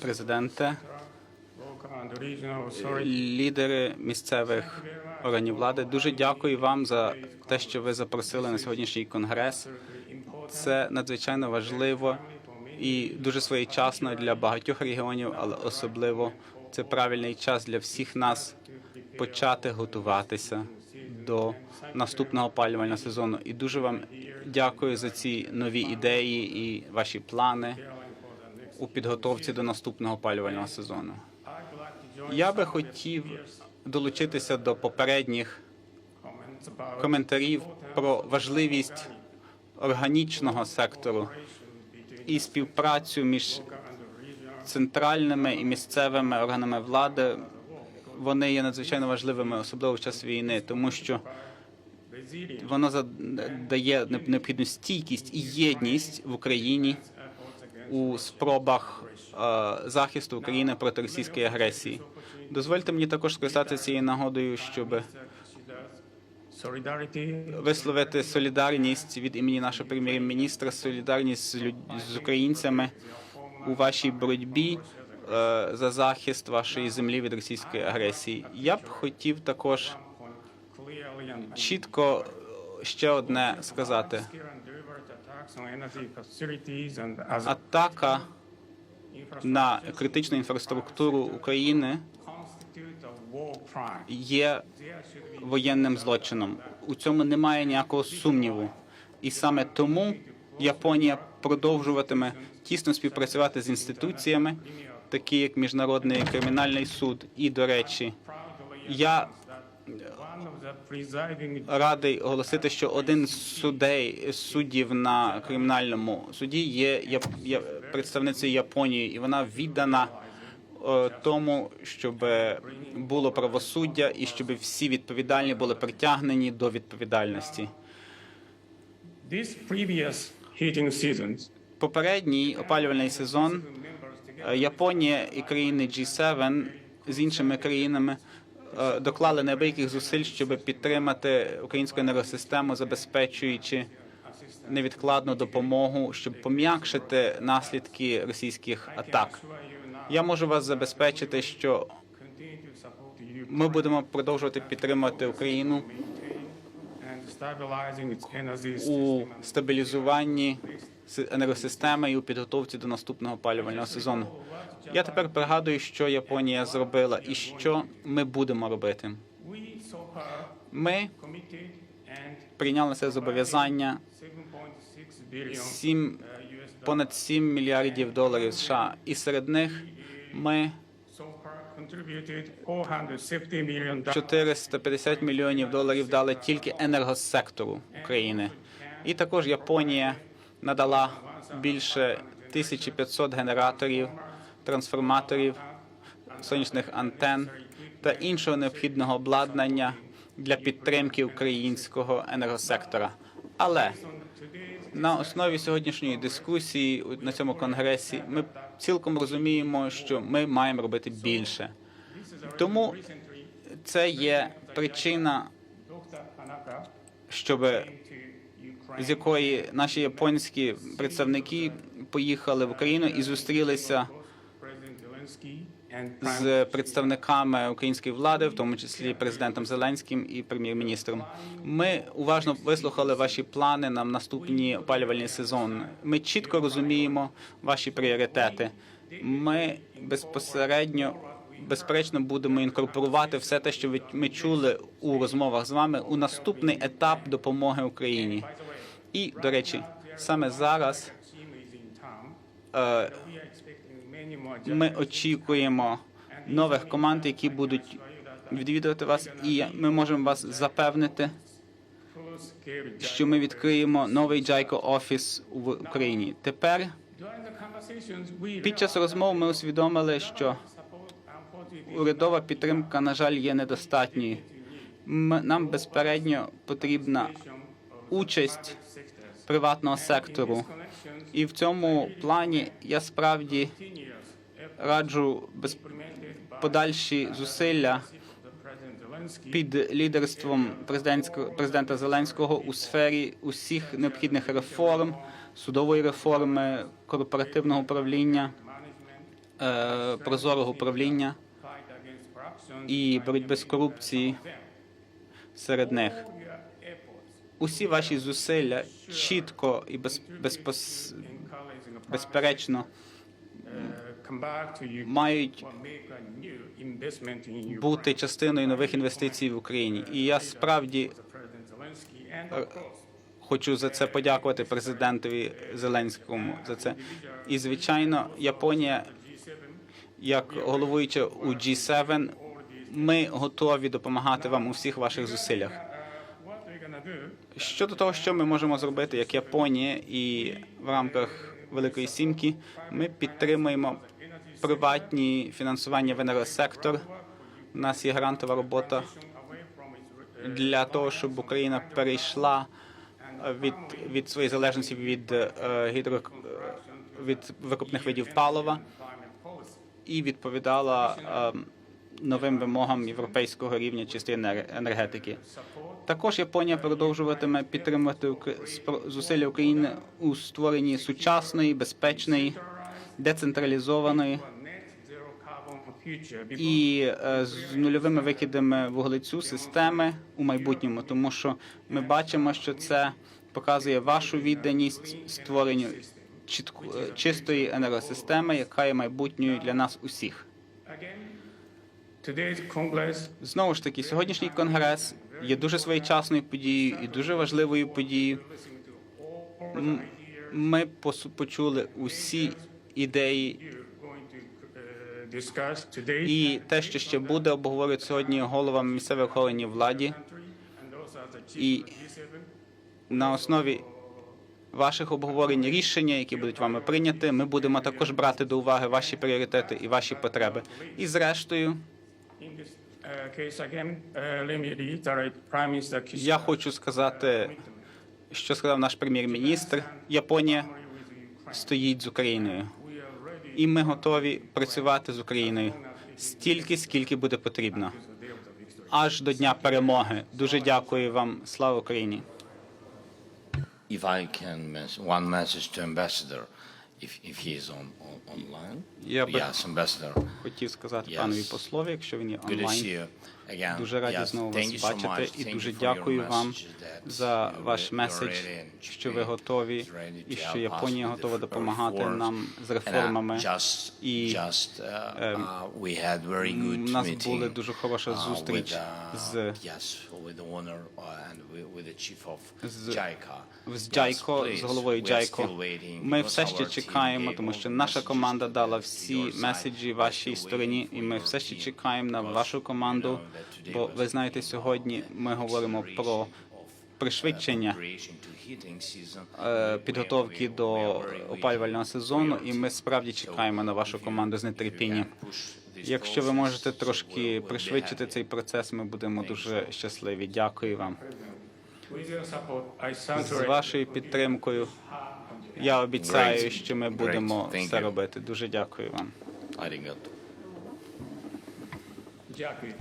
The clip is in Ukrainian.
Президенте, лідери місцевих органів влади, дуже дякую вам за те, що ви запросили на сьогоднішній конгрес. Це надзвичайно важливо і дуже своєчасно для багатьох регіонів, але особливо це правильний час для всіх нас почати готуватися до наступного опалювального сезону. І дуже вам дякую за ці нові ідеї і ваші плани у підготовці до наступного опалювального сезону. Я би хотів долучитися до попередніх коментарів про важливість органічного сектору і співпрацю між центральними і місцевими органами влади. Вони є надзвичайно важливими, особливо в час війни, тому що воно дає необхідну стійкість і єдність в Україні у спробах е, захисту України проти російської агресії. Дозвольте мені також скористатися цією нагодою, щоб висловити солідарність від імені нашого прем'єр-міністра, солідарність з, люд... з українцями у вашій боротьбі е, за захист вашої землі від російської агресії. Я б хотів також чітко е, ще одне сказати: атака на критичну інфраструктуру України є воєнним злочином. У цьому немає ніякого сумніву. І саме тому Японія продовжуватиме тісно співпрацювати з інституціями, такі як Міжнародний кримінальний суд. І, до речі, я радий оголосити, що один з судей суддів на кримінальному суді є, представницею Японії, і вона віддана е, тому, щоб було правосуддя і щоб всі відповідальні були притягнені до відповідальності. Попередній опалювальний сезон е, Японія і країни G7 з іншими країнами доклали неабияких зусиль, щоб підтримати українську енергосистему, забезпечуючи невідкладну допомогу, щоб пом'якшити наслідки російських атак. Я можу вас забезпечити, що ми будемо продовжувати підтримувати Україну у стабілізуванні енергосистеми і у підготовці до наступного опалювального сезону. Я тепер пригадую, що Японія зробила і що ми будемо робити. Ми прийняли це зобов'язання 7, понад 7 мільярдів доларів США, і серед них ми so far contributed 450 million dollars 450 мільйонів доларів дали тільки енергосектору України. І також Японія надала більше 1500 генераторів, трансформаторів, сонячних антен та іншого необхідного обладнання для підтримки українського енергосектора. Але на основі сьогоднішньої дискусії на цьому конгресі ми цілком розуміємо, що ми маємо робити більше. Тому це є причина, щоб з якої наші японські представники поїхали в Україну і зустрілися з представниками української влади, в тому числі президентом Зеленським і прем'єр-міністром. Ми уважно вислухали ваші плани на наступні опалювальні сезони. Ми чітко розуміємо ваші пріоритети. Ми безпосередньо. Безперечно, будемо інкорпорувати все те, що ми чули у розмовах з вами у наступний етап допомоги Україні. І, до речі, саме зараз е, ми очікуємо нових команд, які будуть відвідувати вас, і ми можемо вас запевнити, що ми відкриємо новий Джайко офіс в Україні. Тепер під час розмов ми усвідомили, що урядова підтримка, на жаль, є недостатньою. Нам безпередньо потрібна участь. Приватного сектору. І в цьому плані я справді раджу без подальші зусилля під лідерством президента Зеленського у сфері усіх необхідних реформ, судової реформи, корпоративного управління, е, прозорого управління і боротьби з корупцією серед них. Усі ваші зусилля чітко і без, безпос, безперечно мають бути частиною нових інвестицій в Україні. І я справді хочу за це подякувати президентові Зеленському за це. І звичайно, Японія, як головуюча у G7, ми готові допомагати вам у всіх ваших зусиллях. Щодо того, що ми можемо зробити як Японія, і в рамках Великої Сімки, ми підтримуємо приватні фінансування в енергосектор. У нас є грантова робота для того, щоб Україна перейшла від, від своєї залежності від е, гідро е, від викопних видів палива і відповідала е, новим вимогам європейського рівня чистої енергетики. Також Японія продовжуватиме підтримувати зусилля України у створенні сучасної, безпечної, децентралізованої і е, з нульовими викидами вуглецю системи у майбутньому, тому що ми бачимо, що це показує вашу відданість створенню чітку, е, чистої енергосистеми, яка є майбутньою для нас усіх. Знову ж таки, сьогоднішній конгрес є дуже своєчасною подією і дуже важливою подією. Ми почули усі ідеї і те, що ще буде, обговорюють сьогодні головами місцевих органів владі. І на основі ваших обговорень рішення, які будуть вами прийняті, ми будемо також брати до уваги ваші пріоритети і ваші потреби. І зрештою, Uh, uh, я хочу сказати, що сказав наш прем'єр-міністр. Японія стоїть з Україною, і ми готові працювати з Україною стільки, скільки буде потрібно, аж до дня перемоги. Дуже дякую вам. Слава Україні! If I can one message to ambassador, if, if he is on, on online. Я but- Yes, ambassador. Хотів сказати Yes. панові послові, якщо він є онлайн. Дуже раді знову вас бачити і дуже дякую вам за ваш меседж, що ви готові і що Японія готова допомагати нам з uh, реформами. І, uh, ем, uh, У нас була дуже хороша uh, зустріч uh, з uh, з- Джайко, з головою Джайко. Ми все ще чекаємо, тому що наша команда дала всі меседжі вашій стороні, і ми все ще чекаємо на вашу команду. Бо ви знаєте, сьогодні ми говоримо про пришвидшення е, підготовки до опалювального сезону, і ми справді чекаємо на вашу команду з this Якщо ви можете трошки пришвидшити цей процес, ми будемо дуже щасливі. Дякую вам. З вашою підтримкою я обіцяю, що ми будемо все робити. Дуже дякую вам. Дякую.